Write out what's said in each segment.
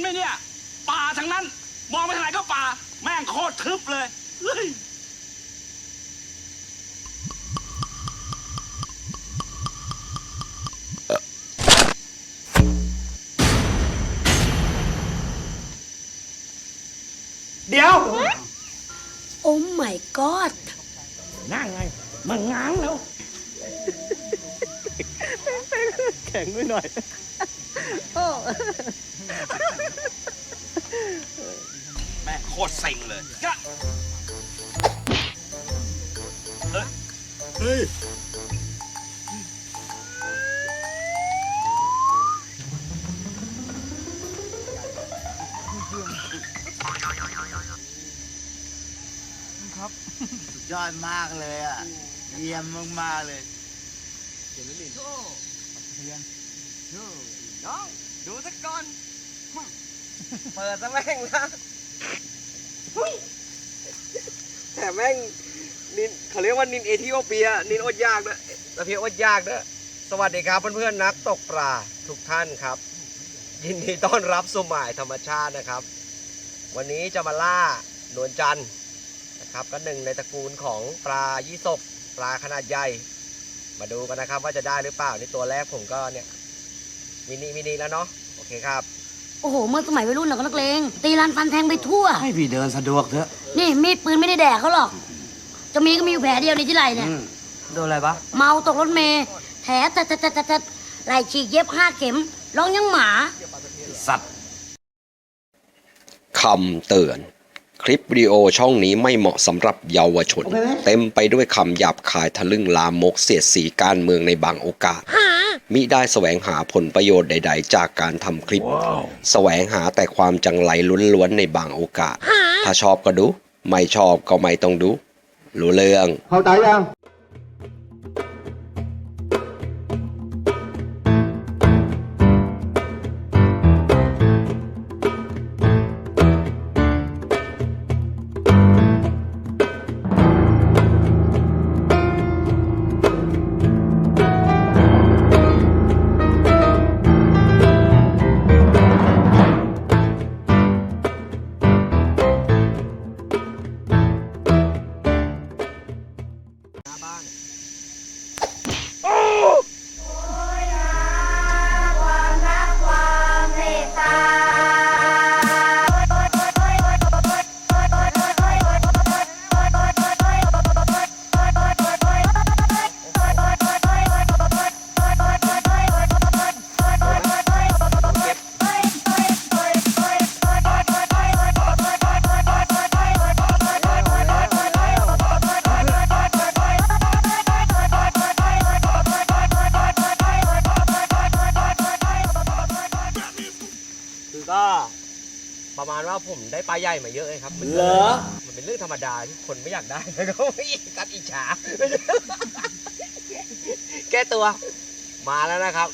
ไหมเนี่ย ป่าทั้งนั้น มองไปทางไหนก็ป่า แม่งโคตรทึบเลยเฮ้ยเดี๋ยว โอ้ my god นั่งไง มันง้างแล้ว แข็งไว้หน่อย แม่งโคตรเซ็งเลยจะเฮ้ยสุดยอดมากเลยอะ เยี่ยมมากๆเลยน้องดูสักก่อน เปิดซะแม่งนะแต่แม่งนินเขาเรียกว่านินเอธิโอเปีย นินอดยากด้วยตะเพียอดยากด้วยสวัสดีครับเพื่อนๆนักตกปลาทุกท่านครับ ยินดีต้อนรับสู่หมายธรรมชาตินะครับ วันนี้จะมาล่านวลจันทร์นะครับก็หนึ่งในตระกูลของปลายี่สกปลาขนาดใหญ่ มาดูกันนะครับว่าจะได้หรือเปล่านี่ตัวแรกผมก็เนี่ยมินิมินิแล้วเนาะโอเคครับ โอ้โห เมื่อสมัยวัยรุ่นเราก็นักเลงตีรันฟันแทงไปทั่ว ให้พี่เดินสะดวกเถอะ นี่มีดปืนไม่ได้แดกเขาหรอก จะมีก็มีอยู่แผลเดียวในที่ไหล่เนี่ยโดนอะไรปะเมาตกรถเมล์แผลตัดตัดตัดตัดไหล่ฉีกเย็บห้าเข็ม ร้องยังหมา สัตว์ คำเตือน คลิปวิดีโอช่องนี้ไม่เหมาะสำหรับเยาวชน เต็มไปด้วยคำหยาบคายทะลึ่งลามกเสียดสีการเมืองในบางโอกาส มิได้แสวงหาผลประโยชน์ใด ๆ จากการทำคลิป แสวงหาแต่ความจังไรล้วนๆในบางโอกาส ถ้าชอบก็ดู ไม่ชอบก็ไม่ต้องดู รู้เรื่อง เข้าใจยัง ผมได้ปลาใหญ่มาเยอะเลยครับเหรอ มันเป็นเรื่องธรรมดาที่คนไม่อยากได้แล้วก็ไม่กัดอิจฉาแก้ตัวมาแล้วนะครับ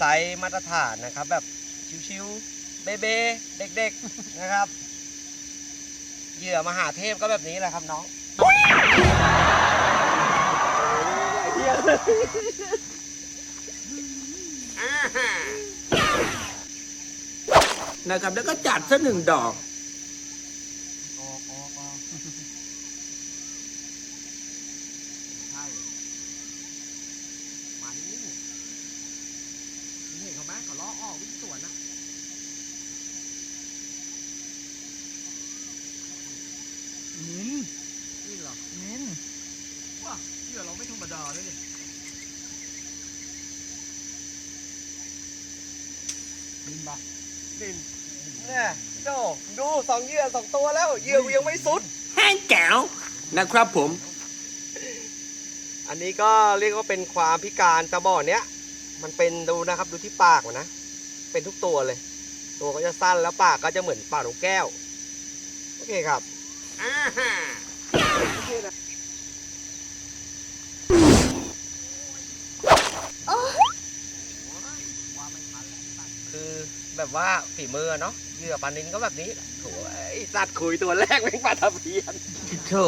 ส์มาตรฐานนะครับ แบบชิวๆเบเบเด็กๆนะครับ เหยื่อมหาเทพก็แบบนี้แหละครับน้องนะครับแล้วก็จัดซะหนึ่งดอก มขาล้อออกวิ่งสวนนะนินนี่เหรอนินว้าเหยื่อเราไม่ธรรมดาเลยเนี่ยนินปะนินเนี่ยโดดูสองเหยื่อสองตัวแล้วเหยื่อยังไม่สุดแห้งแก้วนะครับผม อันนี้ก็เรียกว่าเป็นความพิการตะบอดเนี้ย มันเป็นดูนะครับดูที่ปากมันนะ เป็นทุกตัวเลย ตัวก็จะสั้นแล้วปากก็จะเหมือนปากนกแก้ว โอเคครับโอเคนะคือแบบว่าฝีมือเนาะเหยื่อปลานินก็แบบนี้แหละโถ่ไอ้สัตว์คุยตัวแรกแม่งปลาตะเพียนโธ่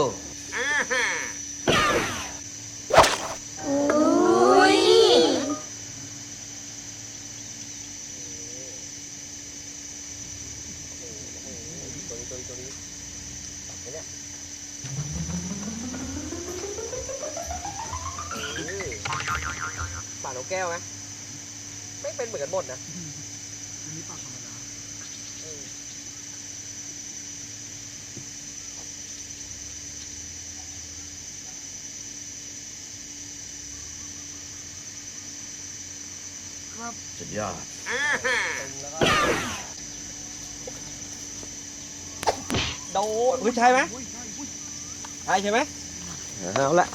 อุ้ย ตัวนี้ตัวนี้ตัวนี้ตัดไหมเนี่ยเออป่านกแก้วไหมไม่เป็นเหมือนกันหมดนะเออสุดยอด เป็นแล้วก็ โดนอุ้ยใช่ไหมใช่ใช่ไหมเอาละ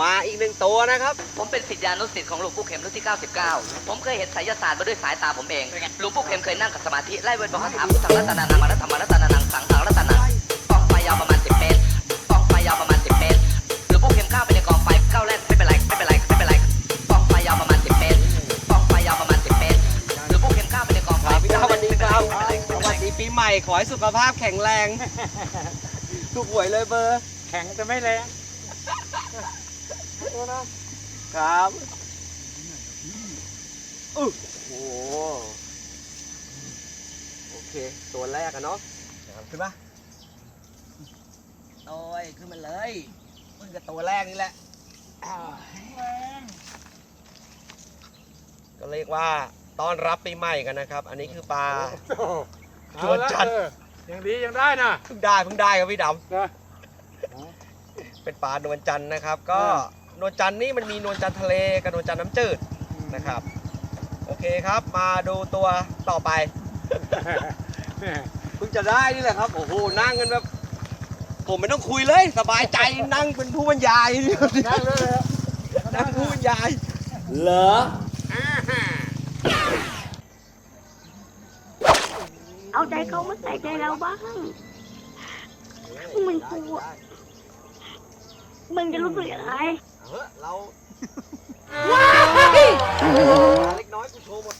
มาอีกหนึ่งตัวนะครับ ผมเป็นศิษยานุศิษย์ของหลวงปู่เข็มรุ่นที่ 99 ผมเคยเห็นไสยศาสตร์มาด้วยสายตาผมเอง หลวงปู่เข็มเคยนั่งกับสมาธิไล่เวทบอกคาถาพุทธังรัตนานังมารัตธรรมรัตนานังสังฆังรัต สไม่เป็นวัไรสดีปีใหม่ ขอให้สุขภาพแข็งแรง ถูกหวยเลยเบอร์ แข็งจะไม่แรงครับอื้อโอ้โห โอเค ตัวแรกอะเนาะนะครับขึ้นปะโอ้ยขึ้นมาเลยเพิ่งกับตัวแรกนี่แหละอ่าก็เรียกว่า ต้อนรับปีใหม่กันนะครับ อันนี้คือปลาชวนจัดยังดียังได้นะเพิ่งได้เพิ่งได้ครับพี่ดนะำเป็นปลานวลจันทร์นะครับ ก็นวลจันทร์นี่มันมีนวลจันทร์ทะเลกับนวลจันทร์น้ำจืดนะครับ โอเคครับมาดูตัวต่อไปเพิ่งจะได้นี่แหละครับโอ้โหนั่งกันแบบผมไม่ต้องคุยเลยสบายใจนั่งเป็นผู้บรรยาย นั่งเลยนั่งผู้บรรยาย เหรอ เอาใจเขามาใส่ใจเราบ้างมึงกลัวมึงจะรู้สึกยังไงเอาเถอะเราว้ายเล็กน้อยกูโชว์หมด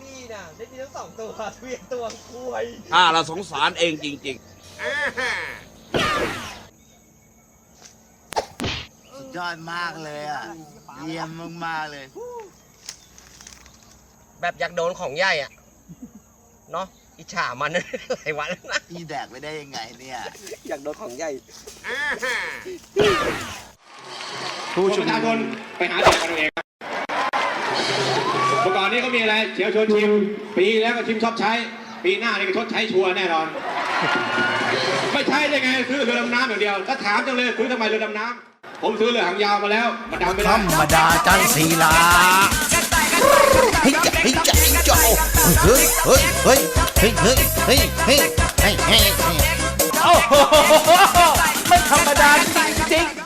พี่น่ะได้มีทั้งสองตัวเวียนตัวคุยถ้าเราสงสารเองจริงสุ ยอดมากเลยอะ เยี่ยมมากๆเลย แบบอยากโดนของใหญ่อะเนาะอิจฉามัน หลายวันแล้วนะ พี่แดกไปได้ยังไงเนี่ย อยากโดนของใหญ่ ผู้ประชาชนไปหาเสียงกันเอาเองครับเมื่อก่อนนี้ก็มีอะไรเฉียวชนชิม ปีแล้วก็ชิมชอบใช้ ปีหน้านี่ก็ชดใช้ชัวร์แน่นอน ไม่ใช่ได้ไงซื้อเรือดำน้ำอย่างเดียวก็ถามจังเลยซื้อทำไมเรือดำน้ำ ผมซื้อเรือหางยาวมาแล้วมันดำไม่ได้ธรรมดาจังสีลาเฮ้ยเฮ้ยเฮ้ยเฮ้ยเฮ้ยเฮ้ยเฮ้ยเฮ้ยเฮ้ยเฮ้ยเฮ้ยเฮ้ย โอ้โหไม่ธรรมดาจริงๆ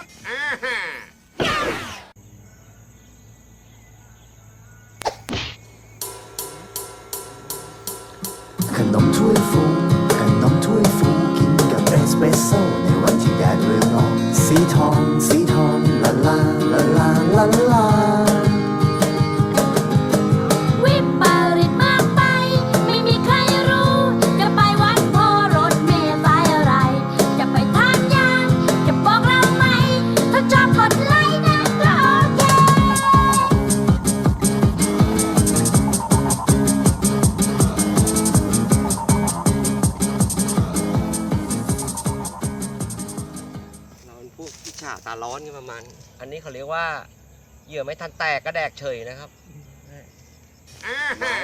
ยื่อไม่ทันแตกก็แดกเฉยนะครับ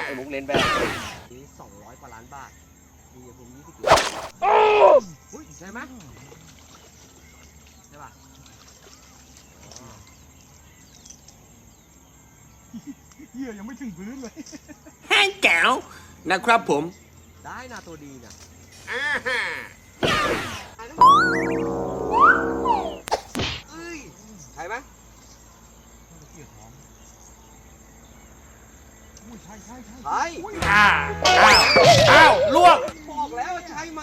ไอ้มุกเล่นแบบนี้สองร้อยกว่าล้านบาทมีอย่างผมยี่สิบโอ้ยใช่ไหมใช่ป่ะแห้งแก้วนะครับผม ได้นะตัวดีนะเอ้ยใช่ไหม ใช่อ้าวอ้าวอ้าวลวกบอกแล้วว่าใช่ไหม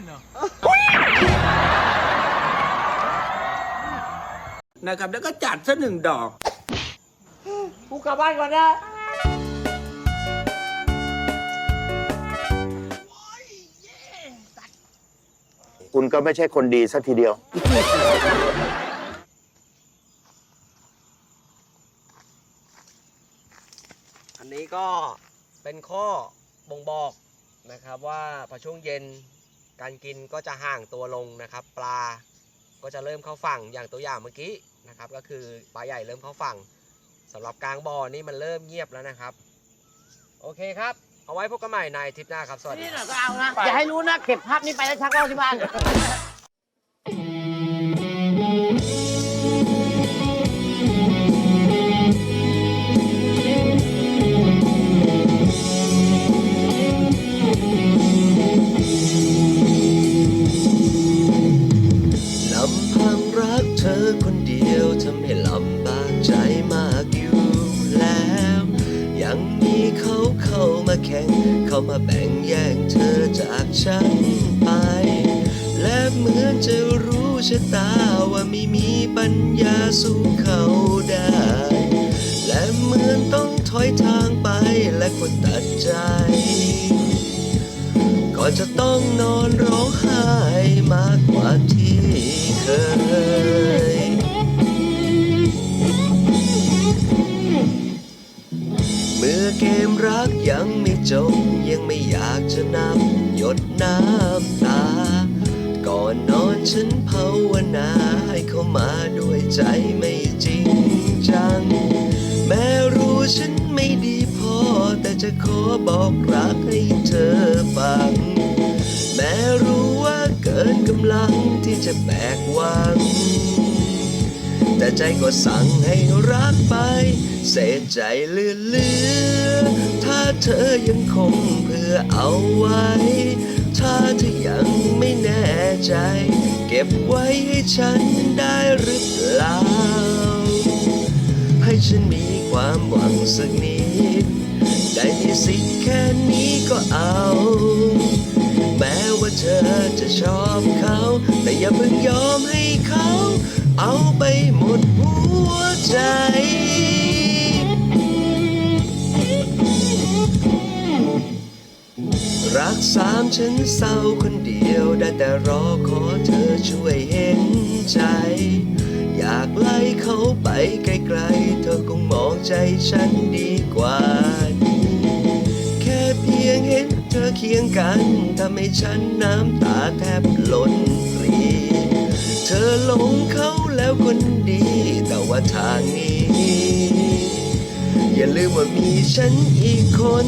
นหรอ นะครับ แล้วก็จัดซะหนึ่งดอก กูกลับบ้านก่อนนะคุณก็ไม่ใช่คนดีสัทีเดียว อันนี้ ก็เป็นข้อบ่งบอกนะครับว่าพอช่วงเย็นการกินก็จะห่างตัวลงนะครับ ปลาก็จะเริ่มเข้าฝั่งอย่างตัวอย่างเมื่อกี้นะครับ ก็คือปลาใหญ่เริ่มเข้าฝั่งสำหรับกลางบ่อนี่มันเริ่มเงียบแล้วนะครับ โอเคครับ เอาไว้พบกันใหม่ในทริปหน้าครับสวัสดีนี่หน่อยก็เอานะอย่าให้รู้นะเก็บภาพนี้ไปแล้วชักเล่าที่บ้าน แข่งเข้ามาแบ่งแย่งเธอจากฉันไป และเหมือนจะรู้ชะตาว่าไม่มีปัญญาสู้เขาได้ และเหมือนต้องถอยทางไปและคนตัดใจ ก็จะต้องนอนร้องไห้มากกว่าที่เคยเมื่อเกมรักยัง ไม่จบยังไม่อยากจะนับหยดน้ำตา ก่อนนอนฉันภาวนาให้เขามาด้วยใจไม่จริงจัง แม้รู้ฉันไม่ดีพอ แต่จะขอบอกรักให้เธอฟัง แม้รู้ว่าเกินกำลังที่จะแบกวัง แต่ใจก็สั่งให้รักไปเศษใจเหลือๆถ้าเธอยังคงเพื่อเอาไว้ ถ้าเธอยังไม่แน่ใจ เก็บไว้ให้ฉันได้หรือเปล่า ให้ฉันมีความหวังสักนิด ได้มีสิทธิ์แค่นี้ก็เอาแม้ว่าเธอจะชอบเขา แต่อย่าเพิ่งยอมให้เขา เอาไปหมดหัวใจ รักสามฉันเศร้าคนเดียวได้แต่รอขอเธอช่วยเห็นใจ อยากไล่เขาไปไกลๆ เธอคงมองใจฉันดีกว่า แค่เพียงเห็นเธอเคียงกันทำให้ฉันน้ำตาแทบหล่นปรี เธอหลงเขาแล้วคนดี แต่ว่าทางนี้ อย่าลืมว่ามีฉันอีกคน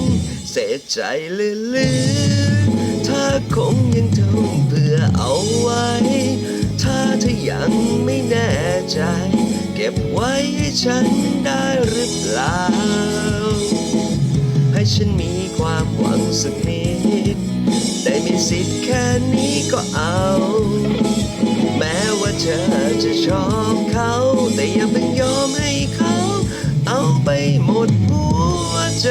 เสียใจเหลือๆถ้าคงยังทนเพื่อเอาไว้ ถ้าเธอยังไม่แน่ใจ เก็บไว้ให้ฉันได้หรือเปล่า ให้ฉันมีความหวังสักนิด ได้มีสิทธิ์แค่นี้ก็เอา แม้ว่าเธอจะชอบเขา แต่อย่าเป็นยอมให้เขา เอาไปหมดหัวใจ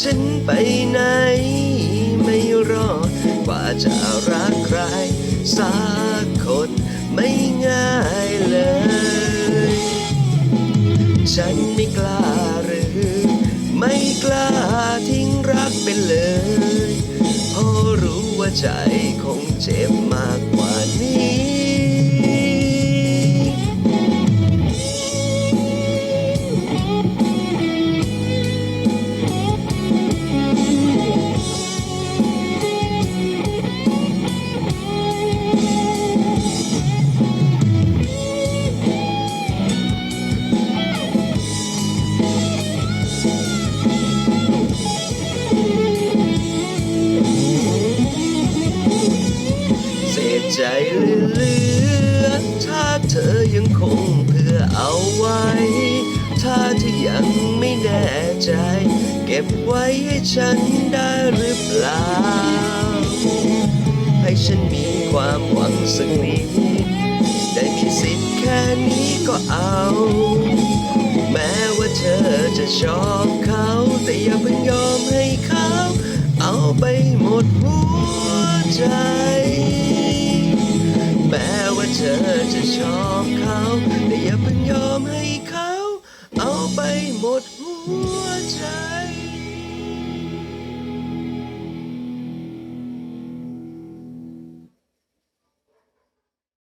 ฉันไปไหน ไม่รอกว่าจะรักใคร สักคนไม่ง่ายเลย ฉันไม่กล้าหรือ ไม่กล้าทิ้งรักไปเลย เพราะรู้ว่าใจคงเจ็บมาก สักนิดได้มีสิทธิ์แค่นี้ก็เอา แม้ว่าเธอจะชอบเขา แต่อย่าเพิ่งยอมให้เขา เอาไปหมดหัวใจ แม้ว่าเธอจะชอบเขา แต่อย่าเพิ่งยอมให้เขา เอาไปหมด